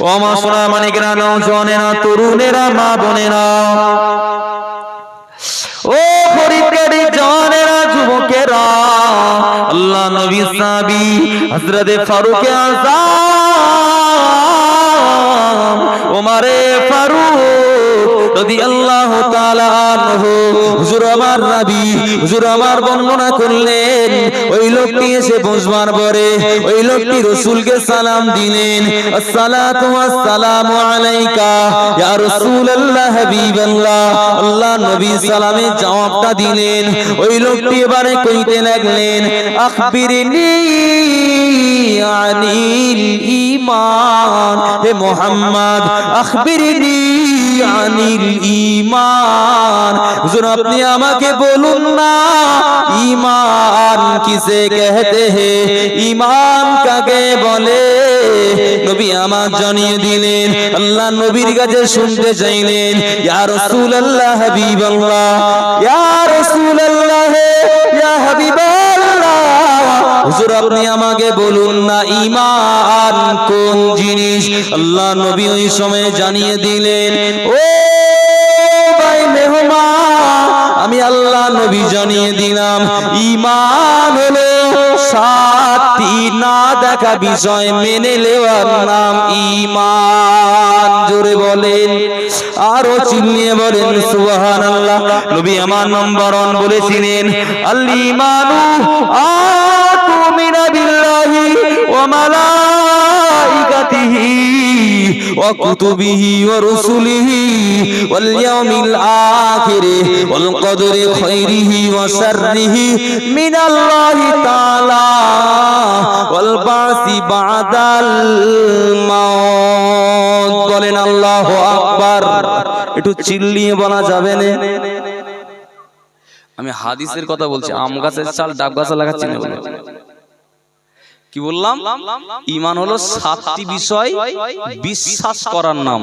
ও মা সোনা মানিকেরা নৌজনেরা, তরুণেরা, মা বোনেরা। ও খরিদ্দারি জওয়ানেরা, যুবকেরা, আল্লাহ নবী সাহাবী হযরত ফারুক আযম ওমরে ফারুক রাদিয়াল্লাহু তাআলা আনহু হুজুর আমার নবী, হুজুর আমার বর্ণনা করলেন। ওই লোকটি এসে বসবার পরে ওই লোকটি রাসূলকে সালাম দিলেন। আসসালাতু ওয়াসসালামু আলাইকা, ইয়া রাসূলুল্লাহ হাবিবাল্লাহ। আল্লাহ নবী সালামের জবাবটা দিলেন। ওই লোকটি এবারে কইতে লাগলেন, আখবিরনি আনিল ঈমান। হে মোহাম্মদ, আখবিরনি আনিল ইমান হুজুর, আপনি আমাকে বলুন না ইমান কিসে কহতে হে? ইমান কাকে বলে? নবী আমার জানিয়ে দিলেন, আল্লাহ নবীর কাছে শুনতে চাইলেন, ইয়া রাসূলুল্লাহ হাবিবাল্লাহ, ইয়া রাসূলুল্লাহ হুজুর, আপনি আমাকে বলুন না, ঈমান কোন জিনিস? আল্লাহ নবী ওই সময় জানিয়ে দিলেন, ও ভাই আমি আল্লাহ নবী জানিয়ে দিলাম, ঈমান হলো সাতটি না দেখা বিষয় মেনে নেওয়ার নাম ঈমান। জোরে বলেন, আরও চিল্লিয়ে বলেন, সুবহানাল্লাহ। নবী আমার নম্বর ওয়ান বলেছিলেন আল আতুমিনা বিল্লাহি ওয়া রুসুলিহি ওয়াল ইয়াউমিল আখির ওয়াল কদরি খাইরিহি ওয়া শাররিহি মিনাল্লাহি তাআলা ওয়াল বাসি বলেন, আল্লাহু আকবার। একটু চিল্লিয়ে বলা যাবে না? আমি হাদিসের কথা বলছি, আম গাছের চাল, ডাব গাছে লাগাচ্ছি না কি বললাম? ইমান হলো সাতটি বিষয়, বিশ্বাস করার নাম।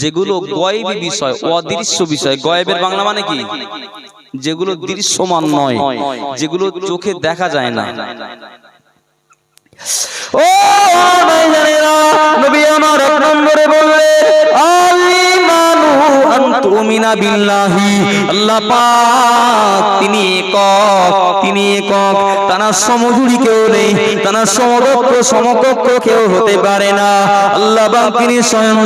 যেগুলো গয়েবী বিষয়, অদৃশ্য বিষয়। গয়েবের বাংলা মানে কি? যেগুলো দৃশ্যমান নয়, যেগুলো চোখে দেখা যায় না। ও নবী আমার এক নম্বরে বললেন আনতুমিনা বিল্লাহি। আল্লাহ পাক, তিনি একক তিনি একক। তার সমজুরি কেউ নেই তার সমকক্ষ সমকক্ষ কেউ হতে পারে না। আল্লাহ পাক তিনি স্বয়ং